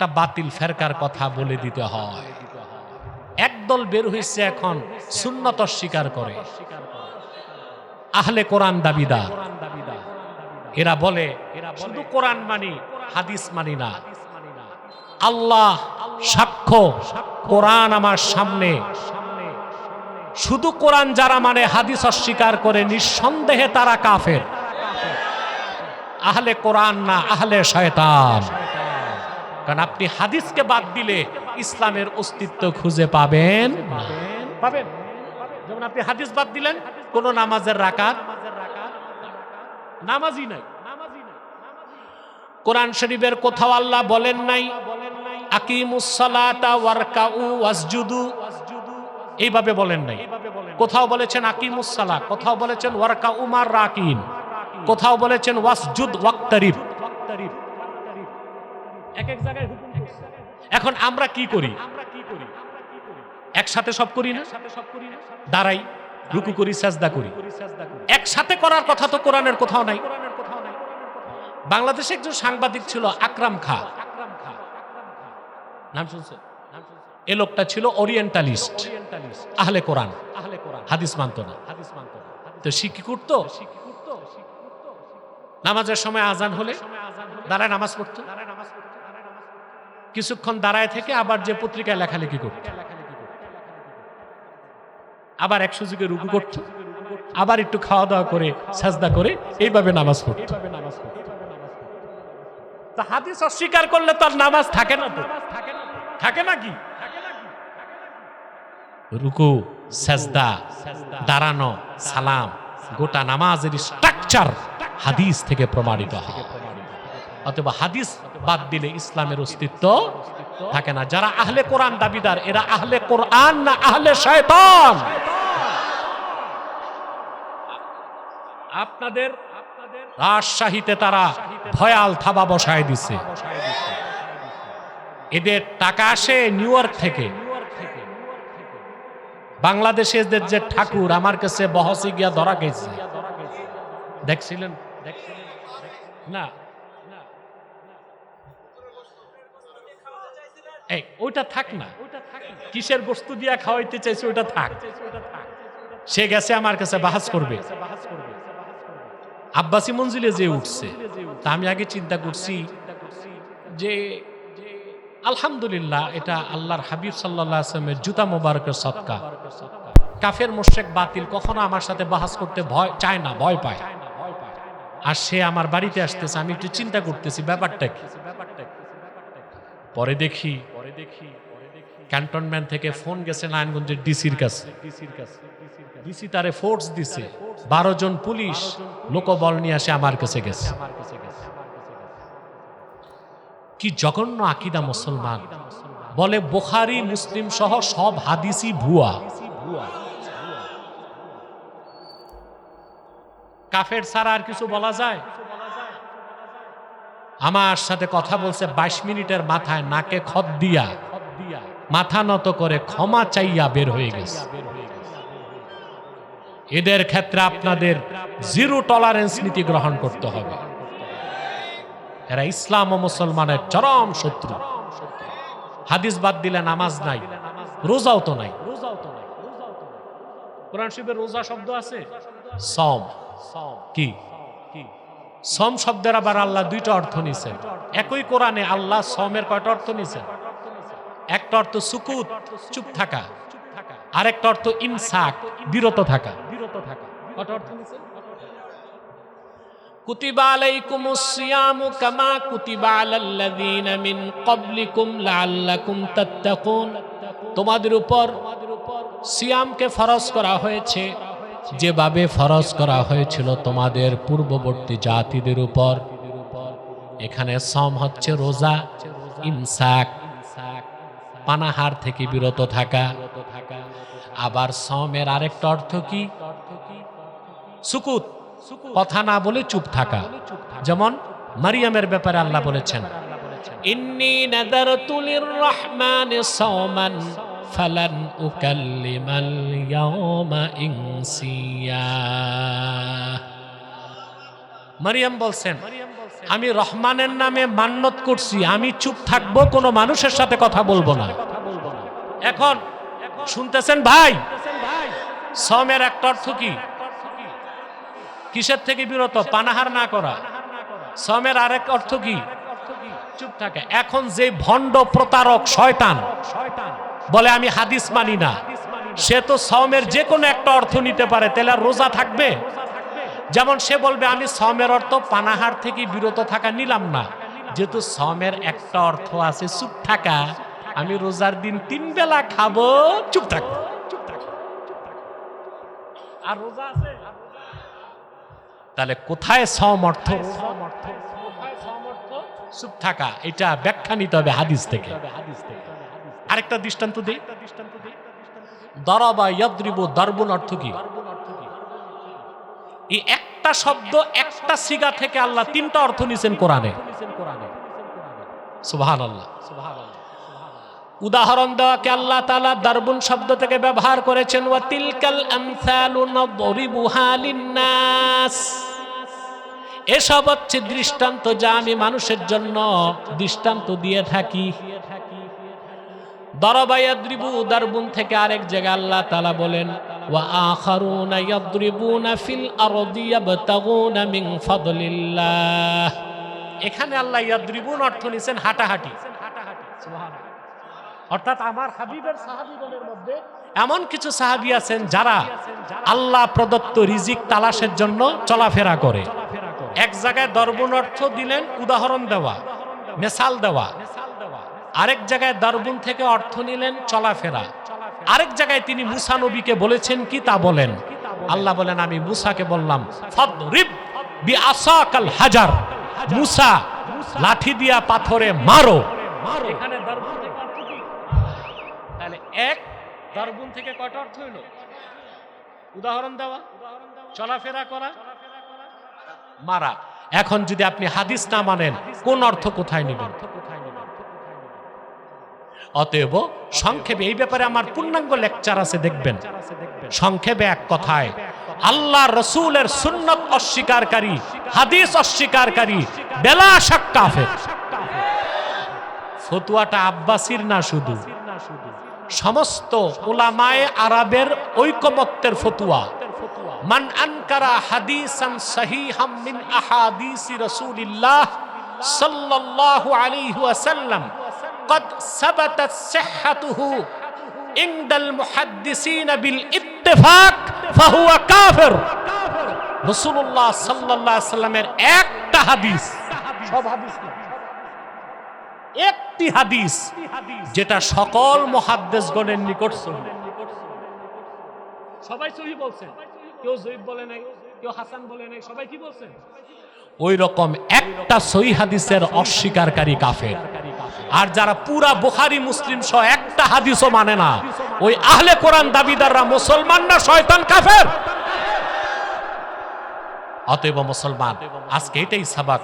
একটা বাতিল ফেরকার কথা বলে দিতে হয়। একদল বের হয়েছে এখন সুন্নত স্বীকার করে। আহলে কোরআন দাবিদার। এরা বলে, শুধু কোরআন মানি, হাদিস মানি না। আল্লাহ সাক্ষ্য, কোরআন আমার সামনে। শুধু কোরআন যারা মানে হাদিস অস্বীকার করে, নিঃসন্দেহে তারা কাফের। আহলে কোরআন না, আহলে শয়তান। কারণ আপনি হাদিসকে বাদ দিলে ইসলামের অস্তিত্ব খুঁজে পাবেন। পাবেন। যেমন আপনি হাদিস বাদ দিলেন, কোন নামাজের রাকাত। নামাজই নাই। কোরআন শরীফের কোথাও আল্লাহ বলেন নাই আকিমুসসালাতা ওয়ারকাউ ওয়াসজুদু। এইভাবে বলেন নাই। কোথাও বলেছেন আকিমুসসালা কোথাও বলেছেন ওয়ারকা উমার রাকিন। কোথাও বলেছেন ওয়াসজুদ ওয়াক্তারিব। এক এক জায়গায় হুকুম। এখন আমরা কি করি? একসাথে সব করি না? দাঁড়াই রুকু করি সাজদা করি। একসাথে করার কথা তো কোরআনের কোথাও নাই। বাংলাদেশে একজন সাংবাদিক ছিল আকরাম খা। নাম শুনছে? এ লোকটা ছিল ওরিয়েন্টালিস্ট আহলে কোরআন। আহলে কোরআন। হাদিস মানত না। হাদিস মানত তো সে কি করতো? নামাজের সময় আজান হলে দাঁড়ায় নামাজ পড়তো। কিছুক্ষণ দাঁড়ায় থেকে আবার যে পত্রিকায় লেখালেখি করত। আবার এক সুযোগে রুকু করত। আবার একটু খাওয়া দাওয়া করে সাজদা করে এইভাবে নামাজ পড়ত। তা হাদিস অস্বীকার করলে তার নামাজ থাকে না তো। থাকে নাকি রুকু সাজদা দাঁড়ানো সালাম গোটা নামাজের স্ট্রাকচার হাদিস থেকে প্রমাণিত হয়। অথবা হাদিস বাদ দিলে ইসলামের অস্তিত্ব থাকে না। যারা আহলে কোরআন দাবিদার, এরা আহলে কোরআন না আহলে শয়তান? আপনাদের রাজশাহীতে তারা ভয়াল থাবা বসায় দিছে। এদের টাকা আসে নিউ ইয়র্ক থেকে। বাংলাদেশে এদের যে ঠাকুর, আমার কাছে বহসে গিয়া ধরা গেছে। দেখছিলেন? না এই, ওইটা থাক না। কিসের বস্তু দিয়া খাওয়াইতে চাইছে ওইটা থাক। সে গেছে আমার কাছে বাহাজ করবে। আব্বাসি মঞ্জিলে যে উঠছে, তা আমি আগে চিন্তা করছি যে, আলহামদুলিল্লাহ এটা আল্লাহর হাবিব সাল্লাহ আসলামের জুতা মোবারকের সৎকা কাফের মোশেক বাতিল কখনো আমার সাথে বাহাস করতে ভয়, চায় না, ভয় পায়। আর সে আমার বাড়িতে আসতেছে, আমি একটু চিন্তা করতেছি ব্যাপারটা কি? পরে দেখি ক্যান্টনমেন্ট থেকে ফোন গেছে নারায়ণগঞ্জের ডিসির কাছে। ডিসি তারে ফোর্স দিছে। বারো জন পুলিশ লোকবল নিয়ে আসে আমার কাছে গেছে। কি জঘন্য আকিদা মুসলমান। বলে বোখারি মুসলিম সহ সব হাদিসই ভুয়া। কাফের ছাড়া আর কিছু বলা যায়? আমার সাথে কথা বলছে বাইশ মিনিটের মাথায় নাকে খত দিয়া। মাথা নত করে ক্ষমা চাইয়া বের হয়ে গেছে। এদের ক্ষেত্রে আপনাদের জিরো টলারেন্স নীতি গ্রহণ করতে হবে। এরা ইসলাম ও মুসলমানের চরম শত্রু। হাদিস বাদ দিলে নামাজ নাই, রোজাও তো নাই। কোরআন শিবের রোজা শব্দ আছে? সম। কি? সম শব্দের আবার আল্লাহ দুইটা অর্থ নিছেন একই কোরআনে আল্লাহ সমের কয়টা অর্থ নিছেন একটা অর্থ সুকুত, চুপ থাকা। আরেকটা অর্থ ইনসাক বিরত থাকা। বিরত থাকা কয়টা অর্থ সিয়ামু কামা তোমাদের উপর সিয়ামকে ফরজ করা হয়েছে। যেভাবে ফরজ করা হয়েছিল তোমাদের পূর্ববর্তী জাতিদের উপর, এখানে সম হচ্ছে রোজা ইনসাক পানাহার থেকে বিরত থাকা। আবার সমের আরেকটা অর্থ কি? সুকুত, কথা না বলে চুপ থাকা। যেমন মারিয়ামের ব্যাপারে আল্লাহ বলেছেন, ইন্নি নাদারতু লিররহমানি সাওমান। ফালান উকাল্লিমাল ইয়াওমা ইনসিয়া। মারিয়াম বলছেন, আমি রহমানের নামে মান্যত করছি, আমি চুপ থাকব, কোনো মানুষের সাথে কথা বলব না। এখন শুনতেছেন ভাই, সমের একটা অর্থ কি? কিসের থেকে বিরত? পানাহার না করা। সমের আরেক অর্থ কি? চুপ থাকে। এখন যে ভণ্ড প্রতারক, শয়তান। বলে, আমি হাদিস মানি না। সে তো সমের যে কোনো একটা অর্থ নিতে পারে, তাহলে রোজা থাকবে? যেমন সে বলবে, আমি সমের অর্থ পানাহার থেকে বিরত থাকা নিলাম না। যেহেতু সমের একটা অর্থ আছে, চুপ থাকা। আমি রোজার দিন তিন বেলা খাব, চুপ থাকব চুপ থাকব আর রোজা আছে? তাহলে কোথায় সম অর্থ? চুপ থাকা, এটা ব্যাখ্যা নিতে হবে হাদিস থেকে। আরেকটা দৃষ্টান্ত দিই। দরবা ইয়াদ্রিব দর্বন অর্থ কি? এই একটা শব্দ, একটা সিগা থেকে আল্লাহ তিনটা অর্থ নিছেন কোরআনে। সুবহান আল্লাহ উদাহরণ দেওয়াকে আল্লাহ তাআলা দারবুন শব্দ থেকে ব্যবহার করেছেন, ওয়া তিলকাল নাদরিবুহা এসব হচ্ছে দৃষ্টান্ত যা আমি মানুষের জন্য দৃষ্টান্ত দিয়ে থাকি। দারবুন থেকে আরেক জায়গায় আল্লাহ তাআলা বলেন এখানে আল্লাহ অর্থ হাঁটাহাঁটি। এমন কিছু সাহাবি আছেন যারা আল্লাহ প্রদত্ত রিজিক তালাশের জন্য চলাফেরা করে। এক জায়গায় দর্বণ অর্থ দিলেন, উদাহরণ দেওয়া, মেসাল দেওয়া। আরেক জায়গায় দারবুন থেকে অর্থ নিলেন চলাফেরা। আরেক জায়গায় তিনি মুসা নবীকে বলেছেন কি তা বলেন? আল্লাহ বলেন আমি মুসাকে বললাম হাজার। মুসা লাঠি দিয়া পাথরে মারো। এখানে? তাহলে এক দারবুন থেকে কয়টা অর্থ হইল? উদাহরণ দেওয়া চলাফেরা করা মারা। এখন যদি আপনি হাদিস না মানেন কোন অর্থ কোথায় নেবেন? অতএব সংক্ষেপে এই ব্যাপারে আমার পূর্ণাঙ্গ লেকচার আছে, দেখবেন। সংক্ষেপে এক কথায়, আল্লাহ রসুলের সুন্নত অস্বীকারী, হাদিস অস্বীকারী, বেলা ফতুয়াটা আব্বাসির না শুধু। সমস্ত ওলামায়ে আরবের ঐকমত্যের ফতুয়া। মান আনকারা হাদিসান সহিহাম মিন আহাদিসি রাসূলিল্লাহ সাল্লাল্লাহু আলাইহি ওয়াসাল্লাম। قد ثبتت صحته عند المحدثين بالاتفاق فهو كافر রাসূলুল্লাহ সাল্লাল্লাহু আলাইহি সাল্লামের একটা হাদিস সব হাদিস না একটি হাদিস যেটা সকল মহাদ্দেশগণের নিকট সহি সবাই সহি বলছেন কেউ জয়ীব বলে নাই কেউ হাসান বলে নাই সবাই কি বলছেন ওই রকম একটা সহি হাদিসের অস্বীকারী কাফের আর যারা পুরা বুখারি, মুসলিম সহ একটা হাদিসও মানে না। ওই আহলে কোরআন দাবিদাররা মুসলমান না, শয়তান কাফের? অতএব মুসলমান, আজকে এটাই সাবাক